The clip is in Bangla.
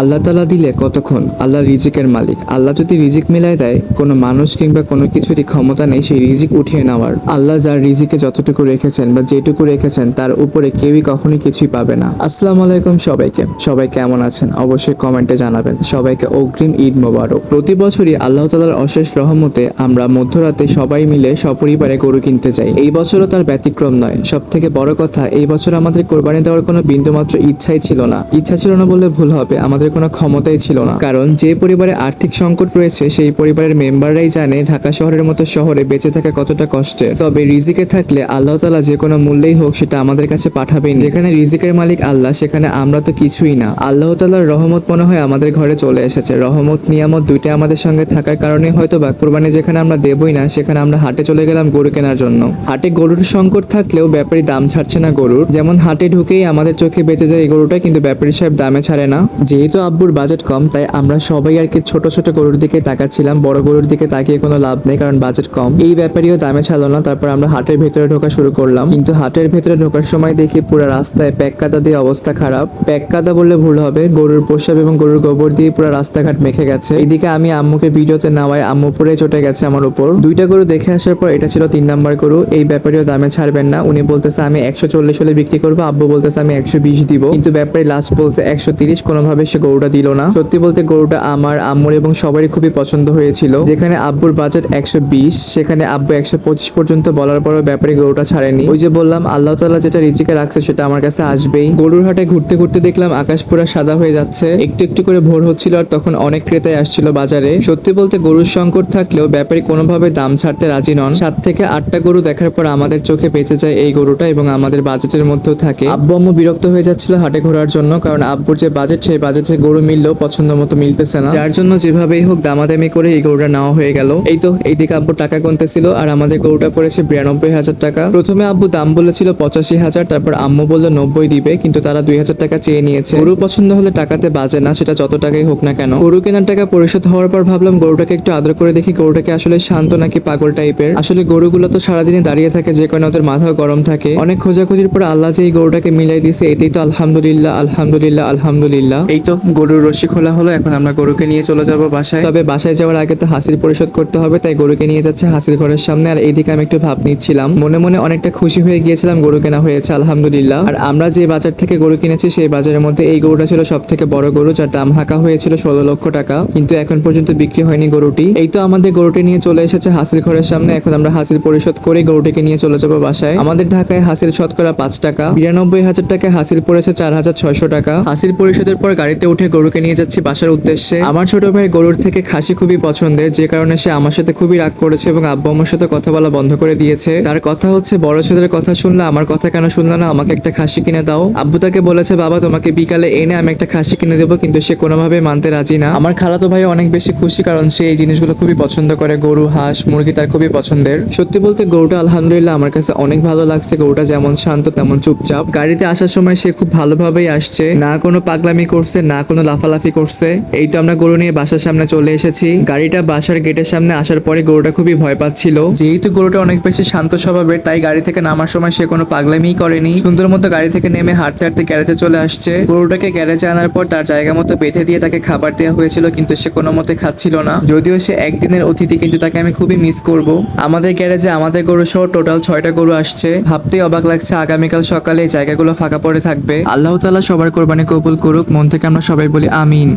আল্লাহ তালা দিলে কতক্ষণ? আল্লাহ রিজিকের মালিক। আল্লাহ যদি রিজিক মিলাই দেয়, কোনো মানুষ কিংবা কোনো কিছুরই ক্ষমতা নেই সেই রিজিক উঠিয়ে নেওয়ার। আল্লাহ যার রিজিকে যতটুকু রেখেছেন বা যেটুকু রেখেছেন, তার উপরে কেউই কখনোই কিছুই পাবে না। আসসালামু আলাইকুম সবাইকে। সবাই কেমন আছেন? অবশ্যই কমেন্টে জানাবেন। সবাইকে অগ্রিম ঈদ মোবারক। প্রতি বছরই আল্লাহ তালার অশেষ রহমতে আমরা মধ্যরাতে সবাই মিলে সপরিবারে গরু কিনতে যাই। এই বছরও তার ব্যতিক্রম নয়। সব থেকে বড় কথা, এই বছর আমাদের কোরবানি দেওয়ার কোনো বিন্দুমাত্র ইচ্ছাই ছিল না। ইচ্ছা ছিল না বললে ভুল হবে। আমাদের কোনো ক্ষমতাই ছিল না। কারণ যে পরিবারে আর্থিক সংকট রয়েছে, সেই পরিবারের মেম্বাররাই জানে ঢাকা শহরের মতো শহরে বেঁচে থাকা কতটা কষ্টের। তবে রিজিকে থাকলে আল্লাহ তালা যে কোনো মূল্যেই হোক সেটা আমাদের কাছে পাঠাবেন যেখানে রিজিকের মালিক আল্লাহ, সেখানে আমরা তো কিছুই না। আল্লাহ তালার রহমত মনে হয় আমাদের ঘরে চলে এসেছে। রহমত, নিয়ামত দুইটা আমাদের সঙ্গে থাকার কারণে হয়তো বা কোরবানি যেখানে আমরা দেবই না, সেখানে আমরা হাটে চলে গেলাম গরু কেনার জন্য। হাটে গরুর সংকট থাকলেও ব্যাপারী দাম ছাড়ছে না গরুর। যেমন হাটে ঢুকেই আমাদের চোখে বেঁচে যায় এই গরুটা কিন্তু ব্যাপারী সাহেব দামে ছাড়ে না। যেহেতু আব্বুর বাজেট কম, তাই আমরা সবাই আর কি ছোট ছোট গরুর দিকে তাকাচ্ছিলাম। বড় গরুর দিকে তাকিয়ে কোনো লাভ নেই, কারণ বাজেট কম। এই ব্যাপারীও দামে ছাড়লো না, তারপর আমরা হাটের ভেতরে ঢোকা শুরু করলাম। কিন্তু হাটের ভেতরে ঢোকার সময় দেখি পুরো রাস্তায় প্যাক কাদা দিয়ে অবস্থা খারাপ। প্যাক কাদা বললে ভুল হবে, গরুর পোশাক এবং গরুর গোবর দিয়ে পুরো রাস্তাঘাট মেখে গেছে। এদিকে আমি আম্মুকে ভিডিওতে নেওয়ায় আম্মু পরে চটে গেছে আমার উপর। দুইটা গরু দেখে আসার পর এটা ছিল তিন নাম্বার গরু, এই ব্যাপারেও দামে ছাড়বেন না। উনি বলতেছে, আমি একশো চল্লিশ হলে বিক্রি করব আব্বু বলতেছে, আমি একশো বিশ দিব। কিন্তু ব্যাপারে লাস্ট বলছে, একশো তিরিশ কোনোভাবে সে গরুটা দিল না। সত্যি বলতে গরুটা আমার আম্মুর এবং সবারই খুবই পছন্দ হয়েছিল। যেখানে আব্বুর বাজেট একশো বিশ, সেখানে আব্বু একশো পঁচিশ পর্যন্ত বলার পরও ব্যাপারে গরুটা ছাড়েনি। ওই যে বললাম, আল্লাহ তাআলা যেটা রিজিকে রাখছে সেটা আমার কাছে আসবেই। গরুর হাটে ঘুরতে ঘুরতে দেখলাম আকাশ পুরা সাদা হয়ে যাচ্ছে। একটু একটু করে ভোর হচ্ছিল আর তখন অনেক ক্রেতাই আসছিল বাজারে। সত্যি বলতে গরুর সংকট থাকলেও ব্যাপারী কোনোভাবে দাম ছাড়তে রাজি নন। সাত থেকে আটটা গরু দেখার পর আমাদের চোখে বেঁচে যায় এই গরুটা এবং আমাদের বাজেটের মধ্যেও থাকে। আব্বু আম্মু বিরক্ত হয়ে যাচ্ছিল হাটে ঘোরার জন্য, কারণ আব্বুর যে বাজেট, সেই বাজেটে গরু মিললেও পছন্দ মতো মিলতেছে না। যার জন্য যেভাবেই হোক দামাদামি করে এই গরুটা নেওয়া হয়ে গেল। এই তো এইদিকে আব্বু টাকা গুনতেছিল আর আমাদের গরুটা পড়েছে বিরানব্বই হাজার টাকা। প্রথমে আব্বু দাম বলেছিল পঁচাশি হাজার তারপর আম্মু বলল নব্বই দিবে কিন্তু তারা দুই হাজার টাকা চেয়ে নিয়েছে। গরু পছন্দ হলে টাকাতে বাজে না সেটা যত টাকাই হোক না কেন। গরু কেনার টাকা পরিশোধ হওয়ার পর ভাবলাম গরুটাকে একটু আদর করে দেখি গরুটাকে আসলে শান্ত নাকি পাগল টাইপের। আসলে গরুগুলো তো সারাদিনে দাঁড়িয়ে থাকে যে কারণে ওদের মাথাও গরম থাকে। অনেক খোঁজাখুঁজির পর আল্লাহ যে এই গরুটাকে মিলাই দিয়েছে এতেই তো আলহামদুলিল্লাহ আলহামদুলিল্লাহ আলহামদুলিল্লাহ। এই তো গরুর রশি খোলা হলো, এখন আমরা গরুকে নিয়ে চলে যাব বাসায়। তবে বাসায় যাওয়ার আগে তো হাসির পরিশোধ করতে হবে, তাই গরুকে নিয়ে যাচ্ছে হাসির ঘরের সামনে। আর এইদিকে আমি একটু ভাব নিচ্ছিলাম। মনে মনে অনেকটা খুশি হয়ে গিয়েছিলাম গরু কেনা হয়েছে, আলহামদুলিল্লাহ। আর আমরা যে বাজার থেকে গরু কিনেছি, সেই বাজারের মধ্যে এই গরুটা ছিল সব থেকে বড় গরু, যার দাম হাঁকা হয়েছিল ষোলো লক্ষ টাকা। কিন্তু এখন পর্যন্ত বিক্রি হয়নি গরুটি। এই তো আমাদের গরুটি নিয়ে চলে এসেছে হাসির ঘরের সামনে। এখন আমরা হাসির পরিশোধ করে গরুটিকে নিয়ে চলে যাব বাসায়। আমাদের ঢাকায় হাসির শতকরা পাঁচ টাকা। বিরানব্বই হাজার টাকায় হাসির পড়েছে চার হাজার ছয়শো টাকা। হাসির পরিশোধের পর গাড়িতে উঠে গরুকে নিয়ে যাচ্ছি বাসার উদ্দেশ্যে। আমার ছোট ভাই গরুর থেকে খাসি খুবই পছন্দের, যে কারণে সে আমার সাথে খুবই রাগ করেছে এবং আব্বু আমার সাথে কথা বলা বন্ধ করে দিয়েছে। তার কথা হচ্ছে, বড় ছেলের কথা শুনলে আমার কথা কেন শুনলো না? আমাকে একটা খাসি কিনে দাও। আব্বু তাকে বলেছে, বাবা, তোমাকে বিকালে এনে আমি একটা খাসি কিনে দেবো। কিন্তু সে কোনোভাবে মানতে রাজি না। আমার খালাতো ভাই অনেক বেশি খুশি, কারণ সে এই জিনিসগুলো খুবই পছন্দ করে। গরু, হাঁস, মুরগি তার খুবই পছন্দের। সত্যি বলতে, গরুটা আলহামদুলিল্লাহ আমার কাছে অনেক ভালো লাগছে। গরুটা যেমন শান্ত, তেমন চুপচাপ। গাড়িতে আসার সময় সে খুব ভালোভাবেই আসছে। না কোনো পাগলামি করছে না কোনো লাফালাফি করছে। এই তো আমরা গরু নিয়ে বাসার সামনে চলে এসেছি। গাড়িটা বাসার গেটের সামনে আসার পরে গরুটা খুবই ভয় পাচ্ছিল। যেহেতু গরুটা অনেক বেশি শান্ত স্বভাবের, তাই গাড়ি থেকে নামার সময় সে কোনো পাগলামি করেনি। সুন্দর মতো গাড়ি থেকে নেমে হাঁটতে হাঁটতে গ্যারেজে চলে আসছে। গরুটাকে গ্যারেজে আনার পর তার জায়গা মতো বেঁধে দিয়ে তাকে খাবার দেওয়া হয়েছিল, কিন্তু সে কোনো মতে খাচ্ছিল না। যদিও সে একদিনের অতিথি, কিন্তু তাকে আমি খুবই মিস করব। আমাদের গ্যারেজে আমাদের গরু সহ টোটাল ছয়টা গরু আসছে। ভাবতে অবাক লাগছে, আগামীকাল সকালে জায়গাগুলো ফাঁকা পড়ে থাকবে। আল্লাহ তাআলা সবার কোরবানি কবুল করুক, মন থেকে আমরা সবাই বলি আমিন।